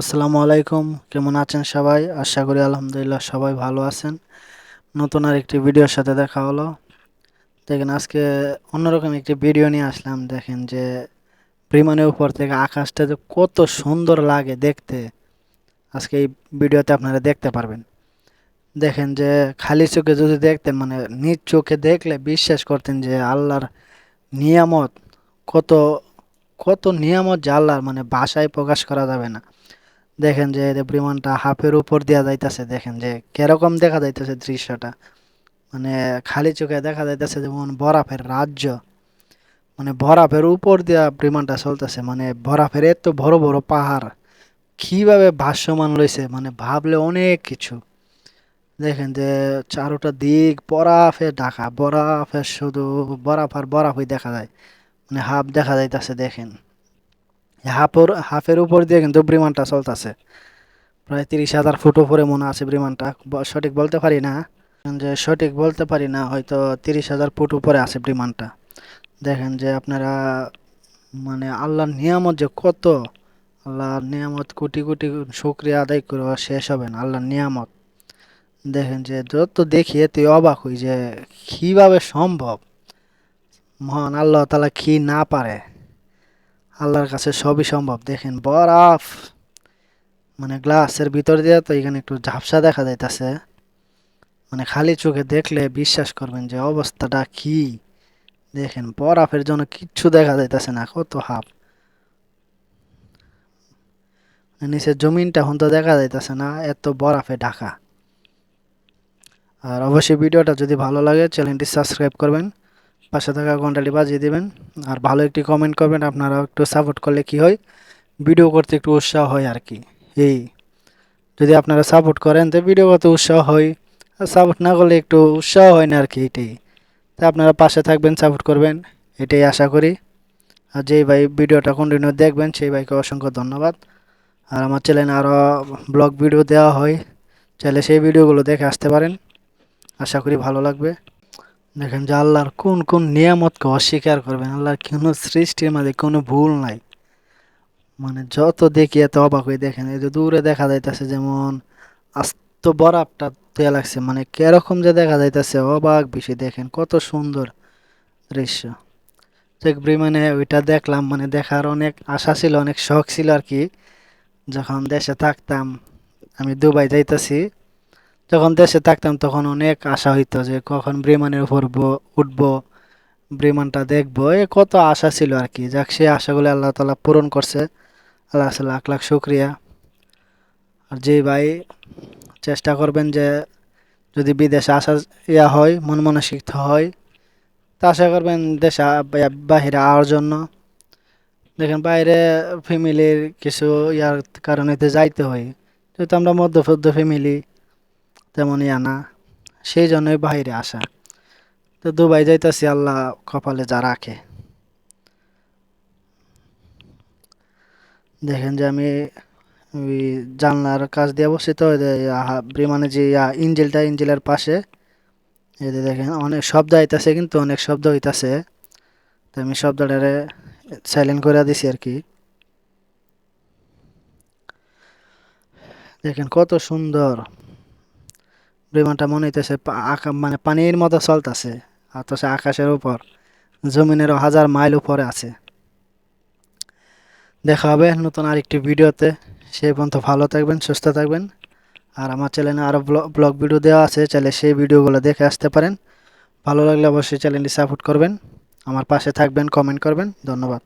আসসালামু আলাইকুম। কেমন আছেন সবাই? আশা করি আলহামদুলিল্লাহ সবাই ভালো আছেন। নতুন আর একটি ভিডিওর সাথে দেখা হলো। দেখেন, আজকে অন্যরকম একটি ভিডিও নিয়ে আসলাম। দেখেন যে বিমানের উপর থেকে আকাশটা যে কত সুন্দর লাগে দেখতে। আজকে এই ভিডিওতে আপনারা দেখতে পারবেন। দেখেন যে খালি চোখে যদি দেখতেন মানে নিজ চোখে দেখলে বিশ্বাস করতেন যে আল্লাহর নিয়ামত কত কত নিয়ামত যে আল্লাহর মানে ভাষায় প্রকাশ করা যাবে না। দেখেন যে বিমানটা হাফের উপর দেওয়া যাইতেছে, দেখেন যে কীরকম দেখা যাইতেছে দৃশ্যটা। মানে খালি চোখে দেখা যাইতেছে যেমন বরফের রাজ্য। মানে বরফের উপর দিয়া বিমানটা চলতেছে মানে বরফের এত বড় বড় পাহাড়। কীভাবে ভাসমান রয়েছে মানে ভাবলে অনেক কিছু। দেখেন যে চারোটা দিক বরফে ঢাকা, বরফের শুধু বরফ আর বরফই দেখা যায়। মানে হাফ দেখা যাইতেছে, দেখেন। হাফের হাফের উপর দিয়ে কিন্তু বিমানটা চলতেছে। প্রায় তিরিশ হাজার ফুট উপরে মনে আছে বিমানটা। সঠিক বলতে পারি না। যে সঠিক বলতে পারি না, হয়তো তিরিশ হাজার ফুট উপরে আছে বিমানটা। দেখেন যে আপনারা মানে আল্লাহর নিয়ামত যে কত, আল্লাহর নিয়ামত কোটি কোটি শুক্রিয়া আদায় করে শেষ হবে না, আল্লাহর নিয়ামত। দেখেন যে যত দেখি এতে অবাক হই যে কীভাবে সম্ভব। মহান আল্লাহ তালা কি না পারে। আল্লাহর কাছে সবই সম্ভব। দেখেন, বরফ মানে গ্লাসের ভিতর দিয়ে তো এখানে একটু ঝাপসা দেখা যাইতেছে। মানে খালি চোখে দেখলে বিশ্বাস করবেন যে অবস্থাটা কি। দেখেন, বরফের জন্য কিচ্ছু দেখা যাইতেছে না, কত হাফ নিচের জমিনটা এখন তো দেখা যাইতেছে না, এত বরফে ঢাকা। আর অবশ্যই ভিডিওটা যদি ভালো লাগে, চ্যানেলটি সাবস্ক্রাইব করবেন। পাশে থাকা ঘন্টাটি বাজিয়ে দেবেন। আর ভালো একটি কমেন্ট করবেন আপনারা একটু সাপোর্ট করলে কি হয়? ভিডিও করতে একটু উৎসাহ হয় আর কি। এই, যদি আপনারা সাপোর্ট করেন, তো ভিডিও করতে উৎসাহ হয়। আর সাপোর্ট না করলে একটু উৎসাহ হয় না আর কি এটাই। তো আপনারা পাশে থাকবেন সাপোর্ট করবেন, এটাই আশা করি। আর যেই ভাই ভিডিওটা কন্টিনিউ দেখবেন, সেই ভাইকে অসংখ্য ধন্যবাদ। আর আমার চ্যানেলে আরও ব্লগ ভিডিও দেওয়া হয়, চাইলে সেই ভিডিওগুলো দেখে আসতে পারেন। আশা করি ভালো লাগবে। দেখেন যে আল্লাহর কোন কোন নিয়ামতকে অস্বীকার করবেন, আল্লাহর কোনো সৃষ্টির মাঝে কোনো ভুল নাই। মানে যত দেখি এত অবাক হয়ে দেখেন, এই যে দূরে দেখা যাইতেছে যেমন আস্ত বরাবটা দেয়া লাগছে মানে কীরকম যে দেখা যাইতেছে, অবাক বেশি দেখেন, কত সুন্দর দৃশ্য। চেক মানে ওইটা দেখলাম মানে দেখার অনেক আশা ছিল, অনেক শখ ছিল আর কি। যখন দেশে থাকতাম, আমি দুবাই যাইতেছি যখন দেশে থাকতাম তখন অনেক আশা হইতো যে কখন বিমানের উপর উঠব, বিমানটা দেখব। এ কত আশা ছিল আর কি যাক সে আশাগুলো আল্লাহ তালা পূরণ করছে। আল্লাহ লাখ লাখ শুক্রিয়া। আর যে ভাই চেষ্টা করবেন যে যদি বিদেশে আসা ইয়া হয়, মন মনে মানসিকতা হয়, তা আশা করবেন দেশে বাহিরে আওয়ার জন্য। দেখেন বাইরে ফ্যামিলির কিছু ইয়ার কারণে যাইতে হয়। যেহেতু আমরা মধ্যপদ্য ফ্যামিলি তেমনই আনা, সেই জন্যই বাইরে আসা। তো দুবাই যাইতেছি, আল্লাহ কপালে যা রাখে। দেখেন যে আমি ওই জানলার কাজ দিয়ে বসছি তো বিমানে যে ইঞ্জিলটা, ইঞ্জিলের পাশে, এই দেখেন, অনেক শব্দ আইতাছে, কিন্তু অনেক শব্দ হইতাছে। তো আমি শব্দটারে সাইলেন্ট করে দিছি আর কি। দেখেন কত সুন্দর। বিমানটা মনে হইতেছে মানে পানির মতো চলতেছে। অথচ আকাশের উপর, জমিনেরও হাজার মাইল উপরে আছে। দেখা হবে নতুন আরেকটি ভিডিওতে। সেই পর্যন্ত ভালো থাকবেন, সুস্থ থাকবেন। আর আমার চ্যানেলে আরও ব্লগ ভিডিও দেওয়া আছে, চাইলে সেই ভিডিওগুলো দেখে আসতে পারেন। ভালো লাগলে অবশ্যই চ্যানেলটি সাপোর্ট করবেন। আমার পাশে থাকবেন, কমেন্ট করবেন। ধন্যবাদ।